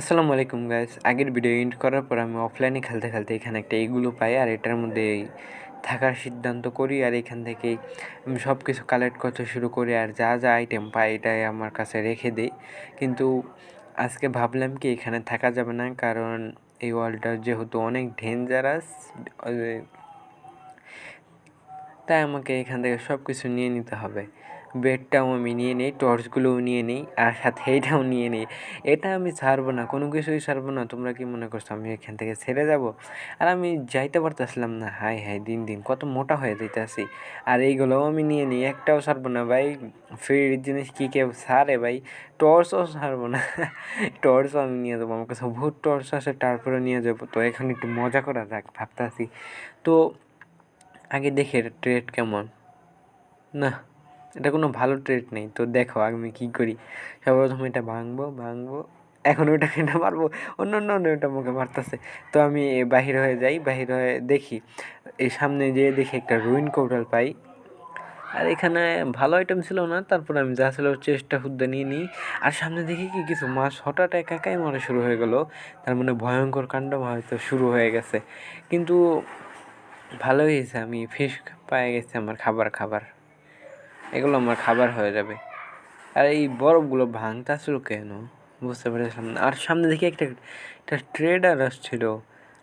আসসালামু আলাইকুম গাইস আগের ভিডিও এন্ড করার পর আমি অফলাইনে খেলতে খেলতে এখানে একটা এগুলো পাই আর এটার মধ্যে থাকার সিদ্ধান্ত করি আর এখান থেকেই আমি সব কিছু কালেক্ট করতে শুরু করি আর যা যা আইটেম পাই এটাই আমার কাছে রেখে দিই। কিন্তু আজকে ভাবলাম কি এখানে থাকা যাবে না কারণ এই ওয়ালটা যেহেতু অনেক ডেঞ্জারাস তাই আমাকে এখান থেকে সব কিছু নিয়ে নিতে হবে। বেডটাও আমি নিয়ে নিই, টর্চগুলোও নিয়ে নিই, আর সাথে এইটাও নিয়ে নিই। এটা আমি ছাড়বো না, কোনো কিছুই ছাড়বো না। তোমরা কি মনে করছ আমি এখান থেকে ছেড়ে যাব? আর আমি যাইতে পারতেছিলাম না হাই হাই দিন দিন, কত মোটা হয়ে যাইতেছি। আর এইগুলোও আমি নিয়ে নিই, একটাও ছাড়বো না ভাই। ফ্রির জিনিস কী কেউ ছাড়ে ভাই? টর্চও ছাড়বো না, টর্চও আমি নিয়ে যাব, আমার কাছে বহুত টর্চ আছে তারপরে নিয়ে যাব। তো এখানে একটু মজা করা যাক, ভাবতেছি। তো আগে দেখে ট্রেড কেমন। না। এটা কোনো ভালো ট্রেড নেই। তো দেখো আমি কী করি? সর্বপ্রথম এটা ভাঙবো ভাঙবো, এখন ওইটা এটা মারবো, অন্য অন্য অন্য ওটা মুখে মারতেছে। তো আমি বাহির হয়ে যাই, বাহির হয়ে দেখি, এই সামনে যেয়ে দেখি একটা রুইন কৌটাল পাই। আর এখানে ভালো আইটেম ছিল না, তারপর আমি যা ছিল চেষ্টা হুদ্দা নিয়ে নিই। আর সামনে দেখি কি কিছু মাছ হঠাৎ একাই মারা শুরু হয়ে গেল। তার মানে ভয়ঙ্কর কাণ্ড হয়তো শুরু হয়ে গেছে। কিন্তু ভালো হয়েছে, আমি ফিশ পেয়ে গেছি আমার খাবার খাবার। এগুলো আমার খাবার হয়ে যাবে। আর এই বরফগুলো ভাঙতেছিল কেন? বুঝতে পেরেছিলাম না। আর সামনে দেখি একটা একটা ট্রেডার আসছিল।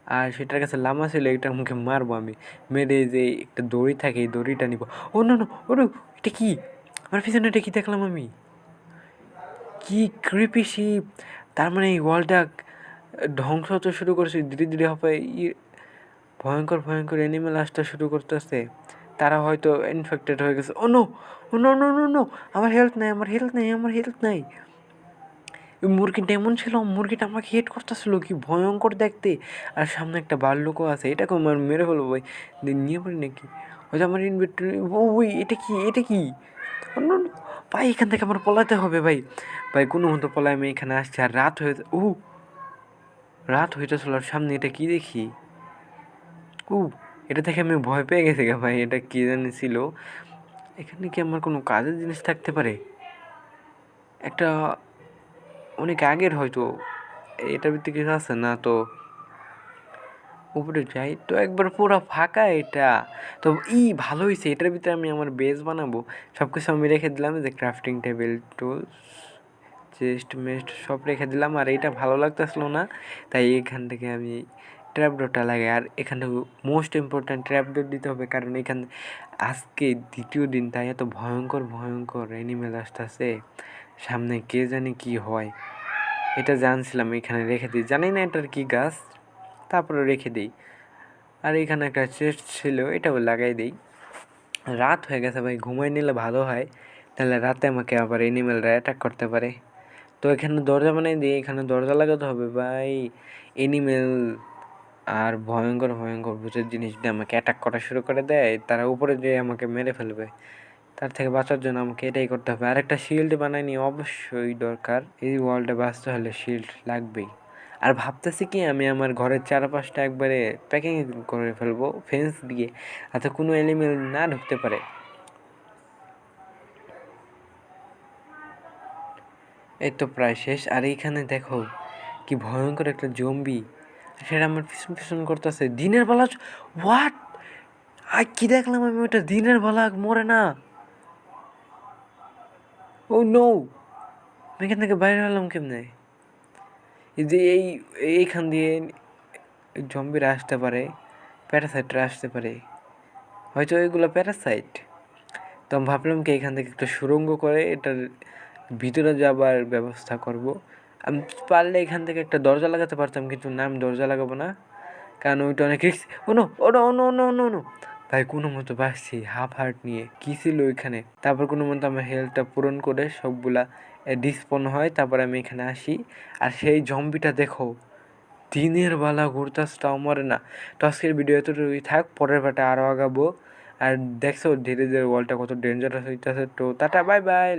আর সেটার কাছে লামা ছিল, এটা মুখে মারবো আমি। মেরে যে একটা দড়ি থাকে, এই দড়িটা নিব। ও, না না, ও এটা কি? আমার পিছনে এটা কি দেখলাম আমি? কি ক্রিপি শিপ তার মানে এই ওয়ালটা ধ্বংস হতে শুরু করেছে, ধীরে ধীরে হবে। ভয়ঙ্কর ভয়ঙ্কর অ্যানিমেল আসতে শুরু করতেছে। তারা হয়তো ইনফেক্টেড হয়ে গেছে। Oh no oh no no আমার হেলথ নাই, আমার হেলথ নাই, আমার হেলথ নাই। মুরগিটা এমন ছিল, মুরগিটা আমাকে হেট করতেছিল কি ভয়ঙ্কর দেখতে। আর সামনে একটা বাল্যকও আছে, এটাকে আমার মেরে ফেলব ভাই। নিয়ে পড়ি নাকি? হয়তো আমার ইনভেন্টরি ও, ওই, এটা কি এটা কি? ভাই, এখান থেকে আমার পলাতে হবে ভাই। ভাই, কোনো মতো পলায় আমি এখানে আসছি, আর রাত হয়ে ও, রাত হইতেছিল, আর সামনে এটা কি দেখি? ও এটা দেখে আমি ভয় পেয়ে গেছি গা ভাই, এটা কী জানি ছিল। এখানে কি আমার কোনো কাজের জিনিস থাকতে পারে? একটা অনেক আগের হয়তো এটার ভিতরে কিছু আছে না? তো উপরে যাই, তো একবার পুরো ফাঁকা এটা। তো ই, ভালো হয়েছে এটার ভিতরে আমি আমার বেস বানাবো। সব কিছু আমি রেখে দিলাম, যে ক্রাফটিং টেবিল টুলস চেস্ট মেস্ট সব রেখে দিলাম। আর এটা ভালো লাগতেছিল না, তাই এখান থেকে আমি ট্র্যাপডোরটা লাগে। আর এখানে মোস্ট ইম্পর্ট্যান্ট ট্র্যাপডোর দিতে হবে, কারণ এখানে আজকে দ্বিতীয় দিন, তাই এত ভয়ঙ্কর ভয়ঙ্কর অ্যানিমেল আসতেছে। সামনে কে জানে কি হয়। এটা জানছিলাম, এখানে রেখে দিই। জানি না এটার কি গাছ, তারপরে রেখে দিই। আর এখানে একটা চেস্ট ছিল, এটাও লাগাই দিই। রাত হয়ে গেছে ভাই, ঘুমাই নিলে ভালো হয় তাহলে রাতে আমাকে আবার এনিমেলরা অ্যাটাক করতে পারে। তো এখানে দরজা বানাই দিই, এখানে দরজা লাগাতে হবে ভাই। এনিমেল আর ভয়ঙ্কর ভয়ঙ্কর ভূতের জিনিস যদি আমাকে অ্যাটাক করা শুরু করে দেয়, তারা উপরে যেয়ে আমাকে মেরে ফেলবে। তার থেকে বাঁচার জন্য আমাকে এটাই করতে হবে। আর একটা শিল্ড বানাইনি অবশ্যই দরকার। এই ওয়ার্ল্ডে বাঁচতে হলে শিল্ড লাগবেই। আর ভাবতেছি কি, আমি আমার ঘরের চারপাশটা একবারে প্যাকিং করে ফেলব ফেন্স দিয়ে, যাতে কোনো এলিমেল না ঢুকতে পারে। এই তো প্রায় শেষ। আর এইখানে দেখো, কি ভয়ঙ্কর একটা জম্বি সেটা আমার পিছন পিছন করতেছে। দিনের বেলা হোয়াট আর কি দেখলাম আমি ওটা দিনের বেলা মরে না। ও নো আমি এখান থেকে বাইরে হলাম কেমনে? যে এই, এইখান দিয়ে জম্বিরা আসতে পারে প্যারাসাইটরা আসতে পারে। হয়তো এগুলো প্যারাসাইট তো আমি ভাবলাম কি এখান থেকে একটা সুরঙ্গ করে এটার ভিতরে যাবার ব্যবস্থা করব। আমি, পারলে এখান থেকে একটা দরজা লাগাতে পারতাম, কিন্তু না, আমি দরজা লাগাবো না। কারণ ওইটা অনেক রিক্স ওনো ওনো ওনো ওনো ওনো ওনো ভাই, কোনো মতো বাসছি হাফ হার্ট নিয়ে কী ছিল ওইখানে? তারপর কোনো মতো আমার হেলথটা পূরণ করে সবগুলা ডিসপন হয়। তারপর আমি এখানে আসি। আর সেই জম্বিটা দেখো, দিনের বেলা ঘুরতাস তাও মরে না। তো আজকের ভিডিও এতটুকুই থাক, পরের পাটা আরও আগাবো। আর দেখছ, ধীরে ধীরে ওয়ালটা কত ডেঞ্জারাস হইতেছে। তো টাটা বাই বাই